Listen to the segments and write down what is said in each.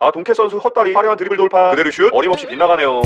아 동캐 선수 헛다리 화려한 드리블 돌파 그대로 슛. 어림없이 빗나가네요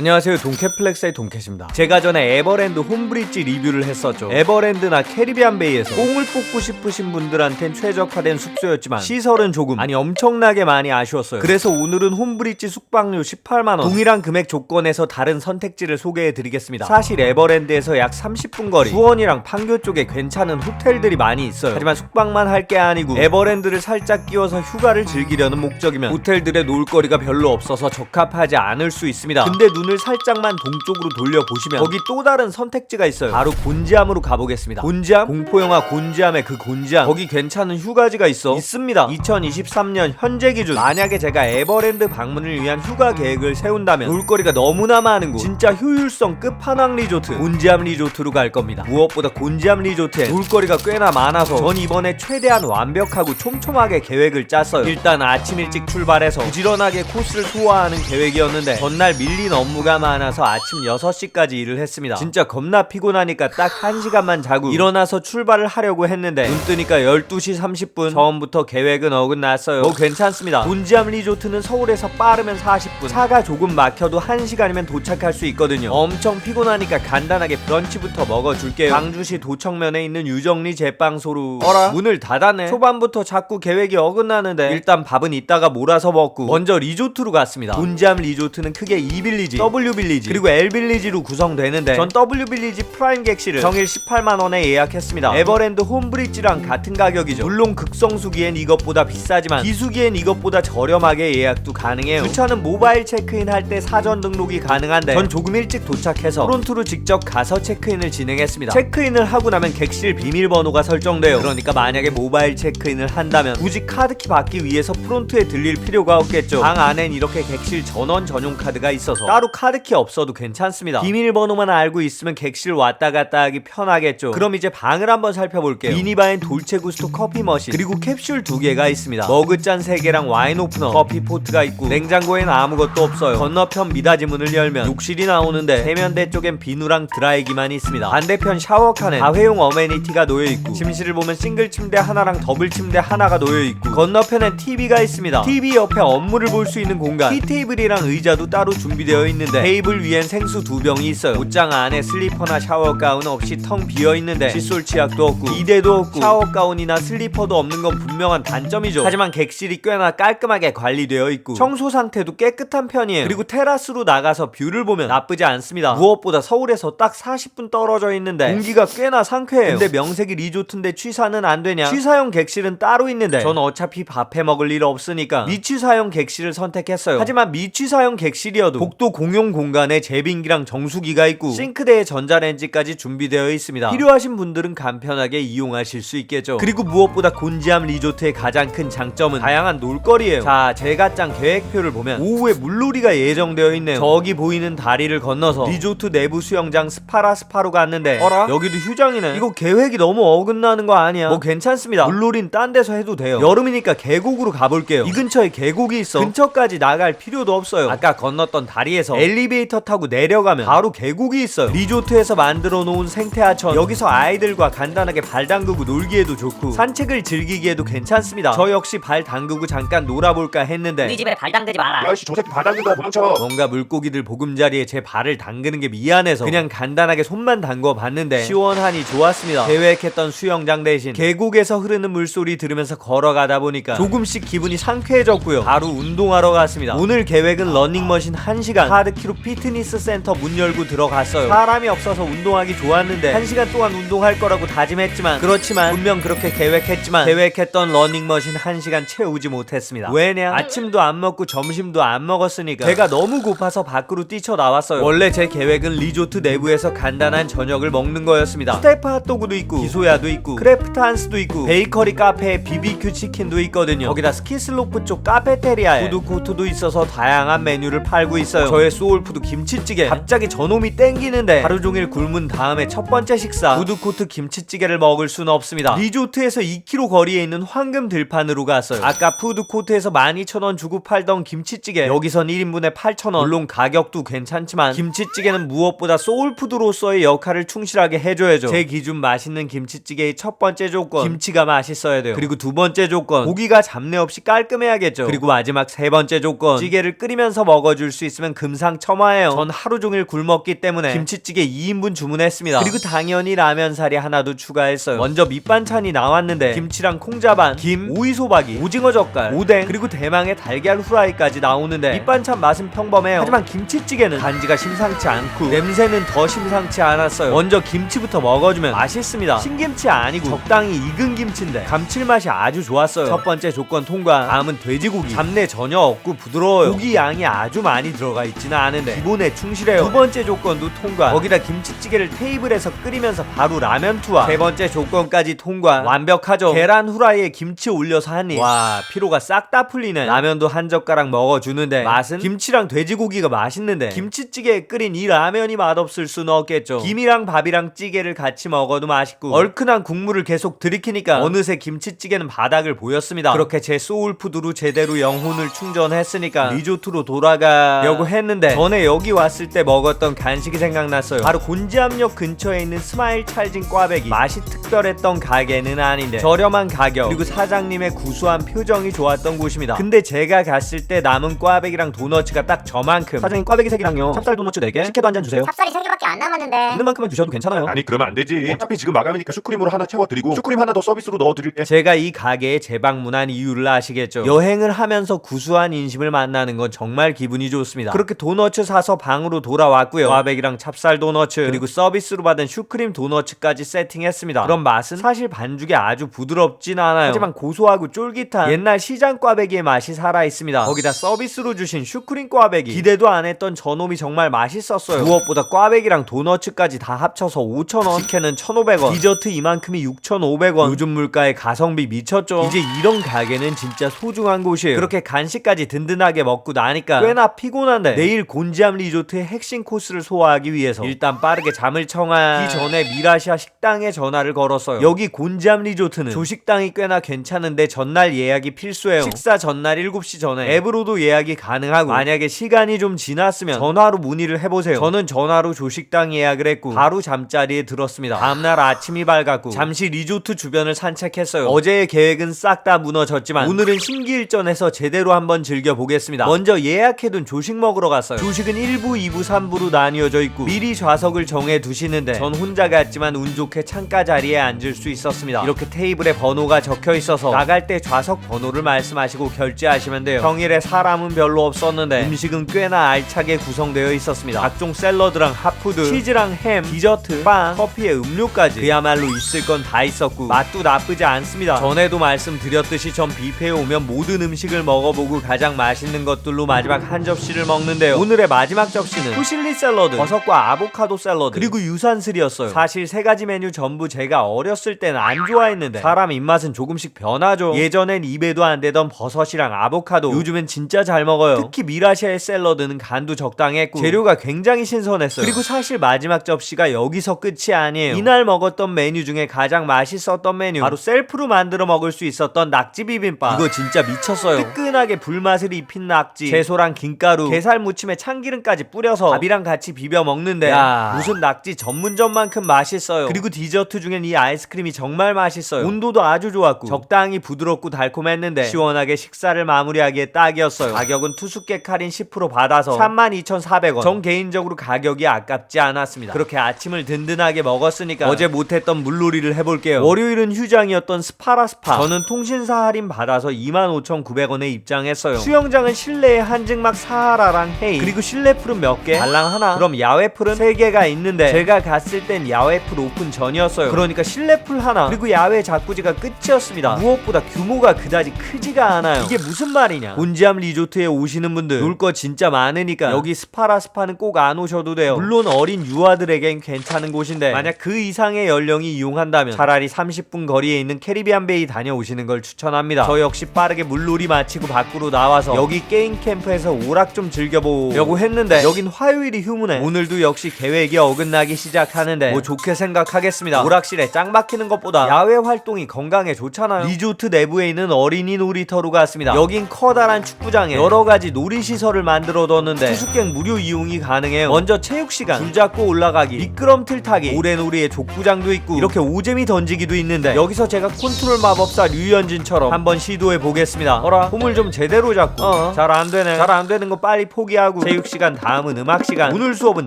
안녕하세요. 동캐플렉스의 동캐입니다. 제가 전에 에버랜드 홈브릿지 리뷰를 했었죠. 에버랜드나 캐리비안 베이에서 뽕을 뽑고 싶으신 분들한텐 최적화된 숙소였지만 시설은 조금 아니 엄청나게 많이 아쉬웠어요. 그래서 오늘은 홈브릿지 숙박료 18만원. 동일한 금액 조건에서 다른 선택지를 소개해드리겠습니다. 사실 에버랜드에서 약 30분 거리 수원이랑 판교 쪽에 괜찮은 호텔들이 많이 있어요. 하지만 숙박만 할 게 아니고 에버랜드를 살짝 끼워서 휴가를 즐기려는 목적이면 호텔들의 놀거리가 별로 없어서 적합하지 않을 수 있습니다. 근데 눈을 살짝만 동쪽으로 돌려보시면 거기 또 다른 선택지가 있어요. 바로 곤지암으로 가보겠습니다. 곤지암? 공포영화 곤지암의 그 곤지암. 거기 괜찮은 휴가지가 있어? 있습니다. 2023년 현재 기준. 만약에 제가 에버랜드 방문을 위한 휴가 계획을 세운다면 놀거리가 너무나 많은 곳. 진짜 효율성 끝판왕 리조트. 곤지암 리조트로 갈 겁니다. 무엇보다 곤지암 리조트에 놀거리가 꽤나 많아서 전 이번에 최대한 완벽하고 촘촘하게 계획을 짰어요. 일단 아침 일찍 출발해서 부지런하게 코스를 소화하는 계획이었는데 전날 밀린 업무 가 많아서 아침 6시까지 일을 했습니다. 진짜 겁나 피곤하니까 딱 1시간만 자고 일어나서 출발을 하려고 했는데 눈 뜨니까 12시 30분. 처음부터 계획은 어긋났어요. 뭐 괜찮습니다. 곤지암 리조트는 서울에서 빠르면 40분. 차가 조금 막혀도 1시간이면 도착할 수 있거든요. 엄청 피곤하니까 간단하게 브런치부터 먹어줄게요. 광주시 도청면에 있는 유정리 제빵소로 어라? 문을 닫았네 초반부터 자꾸 계획이 어긋나는데 일단 밥은 이따가 몰아서 먹고 먼저 리조트로 갔습니다. 곤지암 리조트는 크게 E 빌리지, W 빌리지. 그리고 L 빌리지로 구성되는데 전 W 빌리지 프라임 객실을 정일 18만 원에 예약했습니다. 에버랜드 홈브릿지랑 같은 가격이죠. 물론 극성수기엔 이것보다 비싸지만 비수기엔 이것보다 저렴하게 예약도 가능해요. 주차는 모바일 체크인 할 때 사전 등록이 가능한데 전 조금 일찍 도착해서 프론트로 직접 가서 체크인을 진행했습니다. 체크인을 하고 나면 객실 비밀번호가 설정돼요. 그러니까 만약에 모바일 체크인을 한다면 굳이 카드키 받기 위해서 프론트에 들릴 필요가 없겠죠. 방 안엔 이렇게 객실 전원 전용 카드가 있어서 따로 카드키 없어도 괜찮습니다. 비밀번호만 알고 있으면 객실 왔다 갔다 하기 편하겠죠. 그럼 이제 방을 한번 살펴볼게요. 미니바엔 돌체구스토 커피 머신 그리고 캡슐 두 개가 있습니다. 머그잔 세 개랑 와인 오프너 커피 포트가 있고 냉장고엔 아무것도 없어요. 건너편 미닫이 문을 열면 욕실이 나오는데 세면대 쪽엔 비누랑 드라이기만 있습니다. 반대편 샤워칸엔 다회용 어메니티가 놓여 있고 침실을 보면 싱글 침대 하나랑 더블 침대 하나가 놓여 있고 건너편엔 TV가 있습니다. TV 옆에 업무를 볼 수 있는 공간 티 테이블이랑 의자도 따로 준비되어 있는 데 테이블 위엔 생수 두 병이 있어요. 옷장 안에 슬리퍼나 샤워 가운 없이 텅 비어 있는데 칫솔 치약도 없고 이대도 없고 샤워 가운이나 슬리퍼도 없는 건 분명한 단점이죠. 하지만 객실이 꽤나 깔끔하게 관리되어 있고 청소 상태도 깨끗한 편이에요. 그리고 테라스로 나가서 뷰를 보면 나쁘지 않습니다. 무엇보다 서울에서 딱 40분 떨어져 있는데 공기가 꽤나 상쾌해요. 근데 명색이 리조트인데 취사는 안 되냐? 취사용 객실은 따로 있는데 전 어차피 밥해 먹을 일 없으니까 미취사용 객실을 선택했어요. 하지만 미취사용 객실이어도 복도 공용 공간에 제빙기랑 정수기가 있고 싱크대에 전자레인지까지 준비되어 있습니다. 필요하신 분들은 간편하게 이용하실 수 있겠죠. 그리고 무엇보다 곤지암 리조트의 가장 큰 장점은 다양한 놀거리예요. 자 제가 짠 계획표를 보면 오후에 물놀이가 예정되어 있네요. 저기 보이는 다리를 건너서 리조트 내부 수영장 스파라 스파로 갔는데 어라? 여기도 휴장이네. 이거 계획이 너무 어긋나는 거 아니야? 뭐 괜찮습니다. 물놀이는 딴 데서 해도 돼요. 여름이니까 계곡으로 가볼게요. 이 근처에 계곡이 있어. 근처까지 나갈 필요도 없어요. 아까 건넜던 다리에서 엘리베이터 타고 내려가면 바로 계곡이 있어요 리조트에서 만들어 놓은 생태하천 여기서 아이들과 간단하게 발 담그고 놀기에도 좋고 산책을 즐기기에도 괜찮습니다 저 역시 발 담그고 잠깐 놀아볼까 했는데 우리 집에 발 담그지 마라. 야이씨 저 새끼 바닥인다 도망쳐 뭔가 물고기들 보금자리에 제 발을 담그는 게 미안해서 그냥 간단하게 손만 담궈 봤는데 시원하니 좋았습니다. 계획했던 수영장 대신 계곡에서 흐르는 물소리 들으면서 걸어가다 보니까 조금씩 기분이 상쾌해졌고요. 바로 운동하러 갔습니다. 오늘 계획은 러닝머신 1시간 하드 키로 피트니스 센터 문 열고 들어갔어요. 사람이 없어서 운동하기 좋았는데 1시간 동안 운동할 거라고 다짐했지만 그렇지만 분명 그렇게 계획했지만 계획했던 러닝머신 1시간 채우지 못했습니다. 왜냐? 아침도 안 먹고 점심도 안 먹었으니까 배가 너무 고파서 밖으로 뛰쳐나왔어요. 원래 제 계획은 리조트 내부에서 간단한 저녁을 먹는 거였습니다. 스테프 핫도그도 있고 기소야도 있고 크래프트 한스도 있고 베이커리 카페에 BBQ 치킨도 있거든요. 거기다 스키슬로프 쪽 카페테리아에 푸드코트도 있어서 다양한 메뉴를 팔고 있어요. 저의 소울푸드 김치찌개. 갑자기 저놈이 땡기는데. 하루 종일 굶은 다음에 첫 번째 식사. 푸드코트 김치찌개를 먹을 수는 없습니다. 리조트에서 2km 거리에 있는 황금 들판으로 갔어요. 아까 푸드코트에서 12,000원 주고 팔던 김치찌개. 여기선 1인분에 8,000원. 물론 가격도 괜찮지만 김치찌개는 무엇보다 소울푸드로서의 역할을 충실하게 해줘야죠. 제 기준 맛있는 김치찌개의 첫 번째 조건. 김치가 맛있어야 돼요. 그리고 두 번째 조건. 고기가 잡내 없이 깔끔해야겠죠. 그리고 마지막 세 번째 조건. 찌개를 끓이면서 먹어줄 수 있으면 금상 첨화예요. 전 하루 종일 굶었기 때문에 김치찌개 2인분 주문했습니다. 그리고 당연히 라면 사리 하나도 추가했어요. 먼저 밑반찬이 나왔는데 김치랑 콩자반 김 오이소박이 오징어 젓갈 오뎅 그리고 대망의 달걀 후라이까지 나오는데 밑반찬 맛은 평범해요. 하지만 김치찌개는 간지가 심상치 않고 냄새는 더 심상치 않았어요. 먼저 김치부터 먹어주면 맛있습니다. 신김치 아니고 적당히 익은 김치인데 감칠맛이 아주 좋았어요. 첫 번째 조건 통과. 다음은 돼지고기. 잡내 전혀 없고 부드러워요. 고기 양이 아주 많이 들어가 있 지는 않은데 기본에 충실해요. 두 번째 조건도 통과. 거기다 김치찌개를 테이블에서 끓이면서 바로 라면 투하. 세 번째 조건까지 통과. 완벽하죠. 계란 후라이에 김치 올려서 한입와 피로가 싹 다 풀리네. 라면도 한 젓가락 먹어주는데 맛은? 김치랑 돼지고기가 맛있는데. 김치찌개에 끓인 이 라면이 맛없을 수는 없겠죠. 김이랑 밥이랑 찌개를 같이 먹어도 맛있고. 얼큰한 국물을 계속 들이키니까 어느새 김치찌개는 바닥을 보였습니다. 그렇게 제 소울푸드로 제대로 영혼을 충전했으니까. 리조트로 돌아가려고 했는데 전에 여기 왔을 때 먹었던 간식이 생각났어요. 바로 곤지암역 근처에 있는 스마일 찰진 꽈배기. 맛이 특별했던 가게는 아닌데. 저렴한 가격. 그리고 사장님의 구수한 표정이 좋았던 곳입니다. 근데 제가 갔을 때 남은 꽈배기랑 도너츠가 딱 저만큼. 사장님 꽈배기 3개랑요. 찹쌀 도너츠 4개? 식혜도 한 잔 주세요. 찹쌀이 3개밖에 안 남았는데. 있는 만큼만 주셔도 괜찮아요. 아니 그러면 안 되지. 어차피 지금 마감이니까 슈크림으로 하나 채워드리고 슈크림 하나 더 서비스로 넣어드릴게 제가 이 가게에 재방문한 이유를 아시겠죠? 여행을 하면서 구수한 인심을 만나는 건 정말 기분이 좋습니다. 그렇게 도 너츠 사서 방으로 돌아왔고요. 꽈배기랑 찹쌀 도너츠 그리고 서비스로 받은 슈크림 도너츠까지 세팅했습니다. 그럼 맛은 사실 반죽이 아주 부드럽진 않아요. 하지만 고소하고 쫄깃한 옛날 시장 꽈배기의 맛이 살아 있습니다. 거기다 서비스로 주신 슈크림 꽈배기 기대도 안 했던 저놈이 정말 맛있었어요. 무엇보다 꽈배기랑 도너츠까지 다 합쳐서 5,000원, 식혜는 1,500원, 디저트 이만큼이 6,500원. 요즘 물가에 가성비 미쳤죠. 이제 이런 가게는 진짜 소중한 곳이에요. 그렇게 간식까지 든든하게 먹고 나니까 꽤나 피곤한데 내일 곤지암 리조트의 핵심 코스를 소화하기 위해서 일단 빠르게 잠을 청하기 전에 미라시아 식당에 전화를 걸었어요. 여기 곤지암 리조트는 조식당이 꽤나 괜찮은데 전날 예약이 필수예요. 식사 전날 7시 전에 앱으로도 예약이 가능하고 만약에 시간이 좀 지났으면 전화로 문의를 해보세요. 저는 전화로 조식당 예약을 했고 바로 잠자리에 들었습니다. 다음날 아침이 밝았고 잠시 리조트 주변을 산책했어요. 어제의 계획은 싹 다 무너졌지만 오늘은 심기일전해서 제대로 한번 즐겨보겠습니다. 먼저 예약해둔 조식 먹으러 갔어요. 조식은 1부, 2부, 3부로 나뉘어져 있고 미리 좌석을 정해 두시는데 전 혼자 갔지만 운 좋게 창가 자리에 앉을 수 있었습니다. 이렇게 테이블에 번호가 적혀 있어서 나갈 때 좌석 번호를 말씀하시고 결제하시면 돼요. 평일에 사람은 별로 없었는데 음식은 꽤나 알차게 구성되어 있었습니다. 각종 샐러드랑 핫푸드, 치즈랑 햄, 디저트, 빵, 커피에 음료까지 그야말로 있을 건 다 있었고 맛도 나쁘지 않습니다. 전에도 말씀드렸듯이 전 뷔페에 오면 모든 음식을 먹어보고 가장 맛있는 것들로 마지막 한 접시를 먹는데요. 오늘의 마지막 접시는 후실리 샐러드, 버섯과 아보카도 샐러드, 그리고 유산슬이었어요. 사실 세 가지 메뉴 전부 제가 어렸을 때는 안 좋아했는데 사람 입맛은 조금씩 변하죠. 예전엔 입에도 안 되던 버섯이랑 아보카도 요즘엔 진짜 잘 먹어요. 특히 미라시아의 샐러드는 간도 적당했고 재료가 굉장히 신선했어요. 그리고 사실 마지막 접시가 여기서 끝이 아니에요. 이날 먹었던 메뉴 중에 가장 맛있었던 메뉴 바로 셀프로 만들어 먹을 수 있었던 낙지 비빔밥. 이거 진짜 미쳤어요. 뜨끈하게 불맛을 입힌 낙지, 채소랑 김가루, 게살 무침 에 참기름까지 뿌려서 밥이랑 같이 비벼 먹는데 야, 무슨 낙지 전문점만큼 맛있어요. 그리고 디저트 중엔 이 아이스크림이 정말 맛있어요. 온도도 아주 좋았고 적당히 부드럽고 달콤했는데 시원하게 식사를 마무리하기에 딱이었어요. 가격은 투숙객 할인 10% 받아서 32,400원. 전 개인적으로 가격이 아깝지 않았습니다. 그렇게 아침을 든든하게 먹었으니까 어제 못했던 물놀이를 해볼게요. 월요일은 휴장이었던 스파라스파. 저는 통신사 할인 받아서 25,900원에 입장했어요. 수영장은 실내에 한증막 사하라랑 헤이 그리고 실내 풀은 몇 개? 달랑 하나. 그럼 야외 풀은 세 개가 있는데 제가 갔을 땐 야외 풀 오픈 전이었어요. 그러니까 실내 풀 하나 그리고 야외 자쿠지가 끝이었습니다. 무엇보다 규모가 그다지 크지가 않아요. 이게 무슨 말이냐? 곤지암 리조트에 오시는 분들 놀 거 진짜 많으니까 여기 스파라 스파는 꼭 안 오셔도 돼요. 물론 어린 유아들에겐 괜찮은 곳인데 만약 그 이상의 연령이 이용한다면 차라리 30분 거리에 있는 캐리비안 베이 다녀오시는 걸 추천합니다. 저 역시 빠르게 물놀이 마치고 밖으로 나와서 여기 게임 캠프에서 오락 좀 즐겨보고 려고 했는데 여긴 화요일이 휴무네. 오늘도 역시 계획이 어긋나기 시작하는데 뭐 좋게 생각하겠습니다. 오락실에 짱 박히는 것보다 야외 활동이 건강에 좋잖아요. 리조트 내부에 있는 어린이 놀이터로 갔습니다. 여긴 커다란 축구장에 여러 가지 놀이시설을 만들어 뒀는데 수수께끼 무료 이용이 가능해요. 먼저 체육시간 줄 잡고 올라가기 미끄럼틀 타기 모래놀이에 족구장도 있고 이렇게 오재미 던지기도 있는데 여기서 제가 컨트롤 마법사 류현진처럼 한번 시도해 보겠습니다. 어라 폼을 좀 제대로 잡고. 어, 잘 안되네. 잘 안되는 거 빨리 포기하고 체육 시간 다음은 음악 시간 오늘 수업은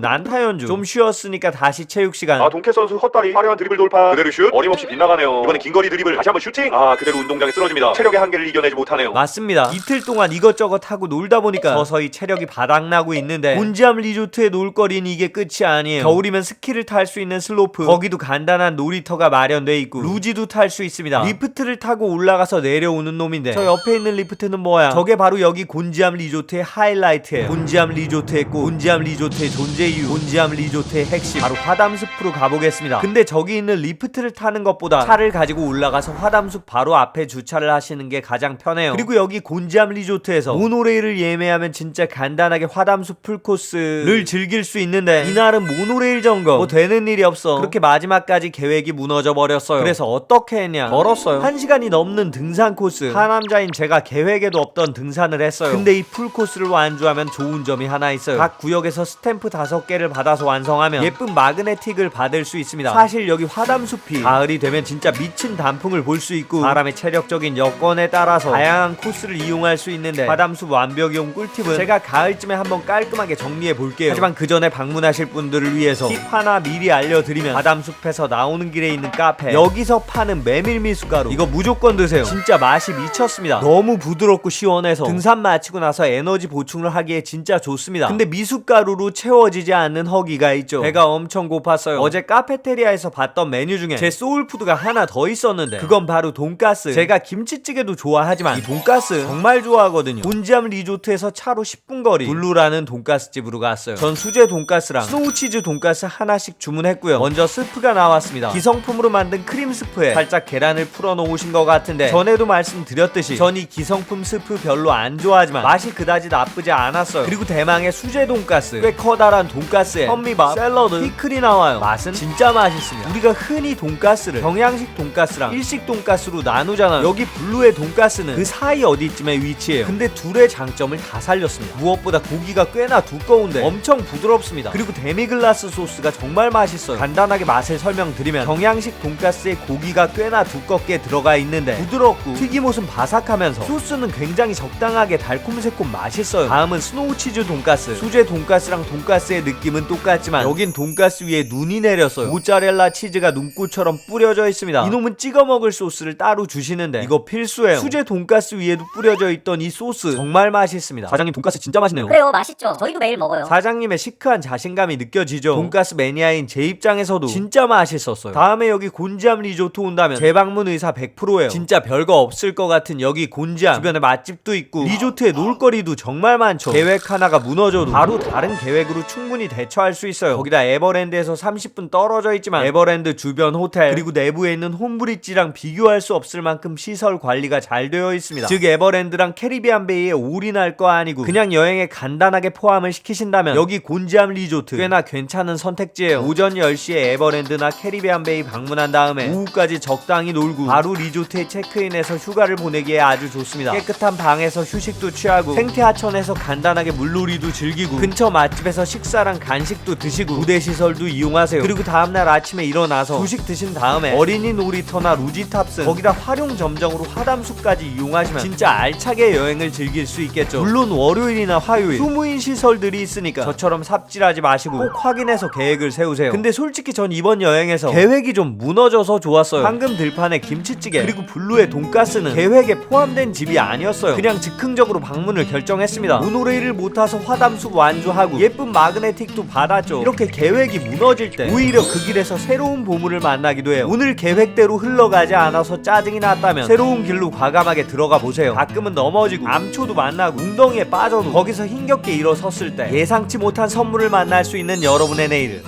난타 연주 좀 쉬었으니까 다시 체육 시간 아 동캐 선수 헛다리 화려한 드리블 돌파 그대로 슛 어림없이 빗나가네요 이번엔 긴거리 드리블 다시 한번 슈팅 아 그대로 운동장에 쓰러집니다 체력의 한계를 이겨내지 못하네요 맞습니다. 이틀 동안 이것저것 하고 놀다 보니까 서서히 체력이 바닥나고 있는데 곤지암 리조트의 놀거리는 이게 끝이 아니에요. 겨울이면 스키를 탈 수 있는 슬로프, 거기도 간단한 놀이터가 마련돼 있고 루지도 탈 수 있습니다. 리프트를 타고 올라가서 내려오는 놈인데 저 옆에 있는 리프트는 뭐야? 저게 바로 여기 곤지암 리조트의 하이라이트예요. 곤지 암 리조트의 꽃, 곤지암 리조트의 존재 이유, 곤지암 리조트의 핵심, 바로 화담숲으로 가보겠습니다. 근데 저기 있는 리프트를 타는 것보다 차를 가지고 올라가서 화담숲 바로 앞에 주차를 하시는 게 가장 편해요. 그리고 여기 곤지암 리조트에서 모노레일을 예매하면 진짜 간단하게 화담숲 풀코스를 즐길 수 있는데 이날은 모노레일 점검 뭐 되는 일이 없어. 그렇게 마지막까지 계획이 무너져 버렸어요. 그래서 어떻게 했냐? 걸었어요. 한 시간이 넘는 등산 코스. 하남자인 제가 계획에도 없던 등산을 했어요. 근데 이 풀코스를 완주하면 좋은 점이 하나 있어요. 각 구역에서 스탬프 다섯 개를 받아서 완성하면 예쁜 마그네틱을 받을 수 있습니다. 사실 여기 화담숲이 가을이 되면 진짜 미친 단풍을 볼 수 있고 사람의 체력적인 여건에 따라서 다양한 코스를 이용할 수 있는데 화담숲 완벽이용 꿀팁은 제가 가을쯤에 한번 깔끔하게 정리해 볼게요. 하지만 그 전에 방문하실 분들을 위해서 팁 하나 미리 알려드리면 화담숲에서 나오는 길에 있는 카페 여기서 파는 메밀 미숫가루 이거 무조건 드세요. 진짜 맛이 미쳤습니다. 너무 부드럽고 시원해서 등산 마치고 나서 에너지 보충을 하기에 진짜 좋습니다. 근데 미숫가루로 채워지지 않는 허기가 있죠. 배가 엄청 고팠어요. 어제 카페테리아에서 봤던 메뉴 중에 제 소울푸드가 하나 더 있었는데 그건 바로 돈가스. 제가 김치찌개도 좋아하지만 이 돈가스 정말 좋아하거든요. 본지암 리조트에서 차로 10분 거리 블루라는 돈가스 집으로 갔어요. 전 수제 돈가스랑 스노우치즈 돈가스 하나씩 주문했고요. 먼저 스프가 나왔습니다. 기성품으로 만든 크림 스프에 살짝 계란을 풀어 놓으신 것 같은데 전에도 말씀드렸듯이 전 이 기성품 스프 별로 안 좋아하지만 맛이 그다지 나쁘지 않았어요. 그리고 대망의 수제 돈가스 꽤 커다란 돈가스에 현미밥, 샐러드, 피클이 나와요. 맛은 진짜 맛있습니다. 우리가 흔히 돈가스를 경양식 돈가스랑 일식 돈가스로 나누잖아요. 여기 블루의 돈가스는 그 사이 어디쯤에 위치해요. 근데 둘의 장점을 다 살렸습니다. 무엇보다 고기가 꽤나 두꺼운데 엄청 부드럽습니다. 그리고 데미글라스 소스가 정말 맛있어요. 간단하게 맛을 설명드리면 경양식 돈가스에 고기가 꽤나 두껍게 들어가 있는데 부드럽고 튀김옷은 바삭하면서 소스는 굉장히 적당하게 달콤새콤 맛있어요. 다음은 스노우 치즈 돈가스. 수제 돈가스랑 돈가스의 느낌은 똑같지만 여긴 돈가스 위에 눈이 내렸어요. 모짜렐라 치즈가 눈꽃처럼 뿌려져 있습니다. 이놈은 찍어 먹을 소스를 따로 주시는데 이거 필수예요. 수제 돈가스 위에도 뿌려져 있던 이 소스 정말 맛있습니다. 사장님 돈가스 진짜 맛있네요. 그래요 맛있죠 저희도 매일 먹어요 사장님의 시크한 자신감이 느껴지죠. 돈가스 매니아인 제 입장에서도 진짜 맛있었어요. 다음에 여기 곤지암 리조트 온다면 재방문 의사 100%예요. 진짜 별거 없을 것 같은 여기 곤지암 주변에 맛집도 있고 리조트에 놀거리도 정말 많죠. 계획 하나 가 무너져도 바로 다른 계획으로 충분히 대처할 수 있어요. 거기다 에버랜드에서 30분 떨어져 있지만 에버랜드 주변 호텔 그리고 내부에 있는 홈브릿지랑 비교할 수 없을 만큼 시설 관리가 잘 되어 있습니다. 즉 에버랜드랑 캐리비안 베이에 올인할 거 아니고 그냥 여행에 간단하게 포함을 시키신다면 여기 곤지암 리조트 꽤나 괜찮은 선택지예요. 오전 10시에 에버랜드나 캐리비안 베이 방문한 다음에 오후까지 적당히 놀고 바로 리조트에 체크인해서 휴가를 보내기에 아주 좋습니다. 깨끗한 방에서 휴식도 취하고 생태 하천에서 간단하게 물 놀이도 즐기고 근처 맛집에서 식사랑 간식도 드시고 무대 시설도 이용하세요. 그리고 다음날 아침에 일어나서 조식 드신 다음에 어린이 놀이터나 루지 탑승 거기다 활용 점정으로 화담숲까지 이용하시면 진짜 알차게 여행을 즐길 수 있겠죠. 물론 월요일이나 화요일 휴무인 시설들이 있으니까 저처럼 삽질하지 마시고 꼭 확인해서 계획을 세우세요. 근데 솔직히 전 이번 여행에서 계획이 좀 무너져서 좋았어요. 황금 들판의 김치찌개 그리고 블루의 돈가스는 계획에 포함된 집이 아니었어요. 그냥 즉흥적으로 방문을 결정했습니다. 모노레일을 못 타서 화담숲 완주하고 예쁜 마그네틱도 받았죠. 이렇게 계획이 무너질 때 오히려 그 길에서 새로운 보물을 만나기도 해요. 오늘 계획대로 흘러가지 않아서 짜증이 났다면 새로운 길로 과감하게 들어가 보세요. 가끔은 넘어지고 암초도 만나고 웅덩이에 빠져도 거기서 힘겹게 일어섰을 때 예상치 못한 선물을 만날 수 있는 여러분의 내일을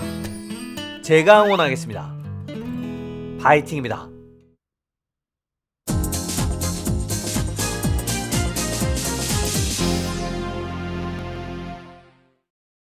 제가 응원하겠습니다. 파이팅입니다.